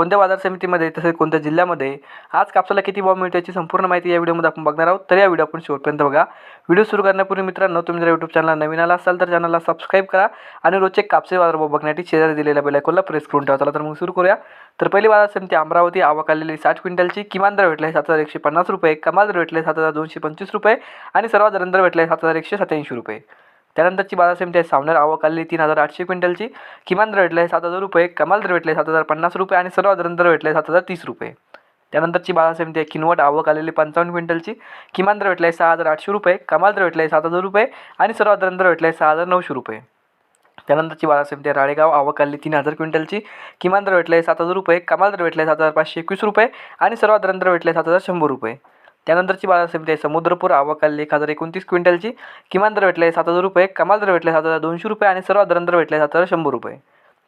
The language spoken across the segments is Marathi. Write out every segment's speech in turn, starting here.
कोणत्या बाजार समितीमध्ये तसेच कोणत्या जिल्ह्यामध्ये आज कापसाला किती भाव मिळतो याची संपूर्ण माहिती या व्हिडिओमध्ये आपण बघणार आहोत. तर या व्हिडिओ आपण शेवटपर्यंत बघा. व्हिडिओ सुरू करण्यापूर्वी मित्रांनो तुम्ही जर यूट्यूब चॅनल नवीन आला असाल तर चॅनलला सबस्क्राईब करा आणि रोजचे कापसे बाजारभाव बघण्यासाठी शेजारी दिलेल्या बेलायकोनला प्रेस करून ठेवा. चला तर मग सुरू करूया. तर पहिली बाजार समिती अमरावती आवक आलेली साठ क्विंटलची किमान दर भेटले सात हजार एकशे पन्नास रुपये कमाल दर भेटले सात हजार दोनशे पंचवीस रुपये आणि सर्वात दर दर भेटले सात हजार एकशे सत्याऐंशी रुपये. त्यानंतरची बाजार समिती आहे. सावनेर आवक आलेली तीन हजार आठशे क्विंटलची. किमान दर भेटले सात हजार रुपये. कमाल दर भेटले सात हजार पन्नास रुपये आणि सर्वात दर दर भेटले सात हजार तीस रुपये. त्यानंतरची बाजार समिती आहे. किनवट आवक आलेली पंचावन्न क्विंटलची. किमान दर आहे सहा हजार आठशे रुपये. कमाल दर भेटले सात हजार रुपये आणि सर्व दर दर आहे सहा हजार नऊशे रुपये. त्यानंतरची बाजार समिती आहे. राळेगाव आवक आलेली तीन हजार क्विंटलची. किमान दर भेटले सात हजार रुपये. कमाल दर भेटले सात हजार पाचशे एकवीस रुपये आणि सर्वात दर दर भेटले सात हजार शंभर रुपये. त्यानंतरची बाजार समिती आहे समुद्रपूर आवक एक हजार एकोणतीस क्विंटलची किमान दर भेटले सात हजार रुपये कमाल दर भेटले सात हजार दोनशे रुपये आणि सर्वात दर दर भेटले सात हजार शंभर रुपये.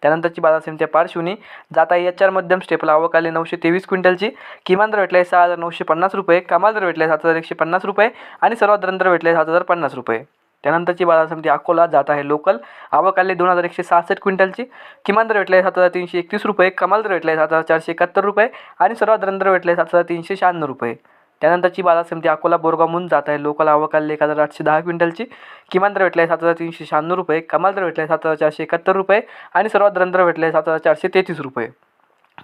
त्यानंतरची बाजार समिती आहे पारशिवनी जाता एच आर मध्यम स्टेपला आवक नऊशे तेवीस क्विंटलची किमान दर भेटले सहा हजार नऊशे पन्नास रुपये कमाल दर भेटले सात हजार एकशे पन्नास रुपये आणि सर्वात दर दर भेटले सात हजार पन्नास रुपये. त्यानंतरची बाजार समिती अकोला जात आहे लोकल आवक दोन हजार एकशे सहासष्ट क्विंटलची किमान दर भेटले सात हजार तीनशे एकतीस रुपये कमाल दर भेटले सात हजार चारशे एकाहत्तर रुपये आणि सर्वात दर दर भेटले सात हजार तीनशे शहाण्णव रुपये. त्यानंतरची बाजार समिती अकोला बोरगाव जात आहे. लोकल आवक एक हजार आठशे दहा क्विंटलची किमान दर भेटले सात हजार तीनशे शहाण्णव रुपये कमाल दर भेटले सात हजार चारशे एकाहत्तर रुपये आणि सर्वात दर भेटला भेटले सात हजार चारशे तेहतीस रुपये.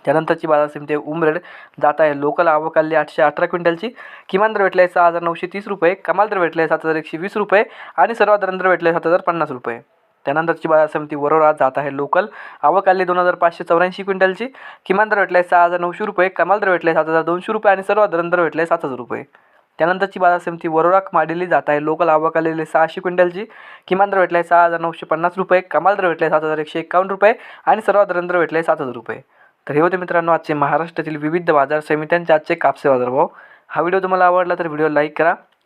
त्यानंतरची बाजार समिती आहे उमरेड जात आहे लोकल आवक आठशे अठरा क्विंटलची किमान दर भेटले सहा हजार नऊशे तीस रुपये कमाल दर भेटले सात हजार एकशे वीस रुपये आणि सर्वात दर भेटला आहे सात हजार पन्नास रुपये. त्यानंतरची बाजार समिती वरोरा जात आहे लोकल. आवक आली दोन हजार पाचशे चौऱ्याऐंशी क्विंटलची. किमान दर भेटले सहा हजार नऊशे रुपये कमाल दर भेटले सात हजार दोनशे रुपये आणि सर्वात दर दर भेटले सात हजार रुपये. त्यानंतरची बाजार समिती वरोरा माडेली जात आहे. लोकल आवक आलेली सहाशे क्विंटलची. किमान दर भेटलाय सहा हजार नऊशे पन्नास रुपये कमाल दर भेटले सात हजार एकशे एकावन्न रुपये आणि सर्वात दर दर भेटले सात हजार रुपये. तर हे होते मित्रांनो आजचे महाराष्ट्रातील विविध बाजार समित्यांचे आजचे कापसे बाजारभाव. हा व्हिडिओ तुम्हाला आवडला तर व्हिडिओ लाईक करा.